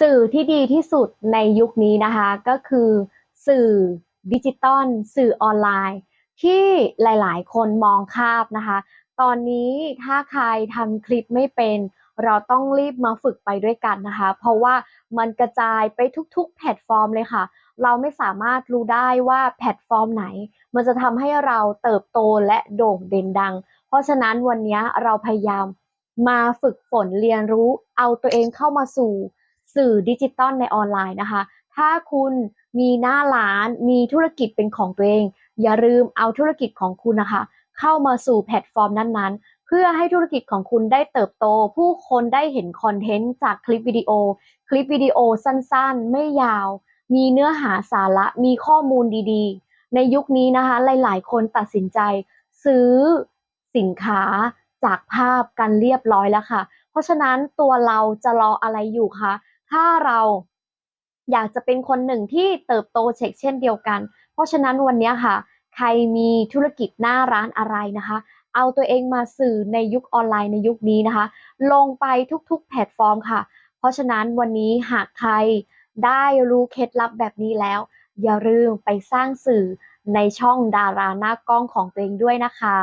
สื่อที่ดีที่สุดในยุคนี้นะคะ ก็คือสื่อดิจิตอลสื่อออนไลน์ ที่หลาย ๆ คนมองข้ามนะคะ ตอนนี้ถ้าใครทำคลิปไม่เป็น เราต้องรีบมาฝึกไปด้วยกันนะคะ เพราะว่ามันกระจายไปทุก ๆ แพลตฟอร์มเลยค่ะ เราไม่สามารถรู้ได้ว่าแพลตฟอร์มไหน มันจะทำให้เราเติบโตและโด่งเด่นดัง เพราะฉะนั้นวันนี้เราพยายามมาฝึกฝนเรียนรู้ เอาตัวเองเข้ามาสู่ สื่อดิจิตอลในออนไลน์นะคะ ถ้าคุณมีหน้าร้าน มีธุรกิจเป็นของตัวเอง อย่าลืมเอาธุรกิจของคุณนะคะ เข้ามาสู่แพลตฟอร์มนั้นๆ เพื่อให้ธุรกิจของคุณได้เติบโต ผู้คนได้เห็นคอนเทนต์จากคลิปวิดีโอ คลิปวิดีโอสั้นๆ ไม่ยาว มีเนื้อหาสาระ มีข้อมูลดีๆ ในยุคนี้นะคะ หลายๆ คนตัดสินใจ ซื้อสินค้าจากภาพกันเรียบร้อยแล้วค่ะ เพราะฉะนั้นตัวเราจะรออะไรอยู่คะ ถ้าเราอยากจะเป็นคนหนึ่งที่เติบโตเชกเช่นเดียวกัน เพราะฉะนั้นวันนี้ค่ะ ใครมีธุรกิจหน้าร้านอะไรนะคะ เอาตัวเองมาสื่อในยุคออนไลน์ในยุคนี้นะคะ ลงไปทุกๆ แพลตฟอร์มค่ะ เพราะฉะนั้นวันนี้หากใครได้รู้เคล็ดลับแบบนี้แล้ว อย่าลืมไปสร้างสื่อในช่องดาราหน้ากล้องของตัวเองด้วยนะคะ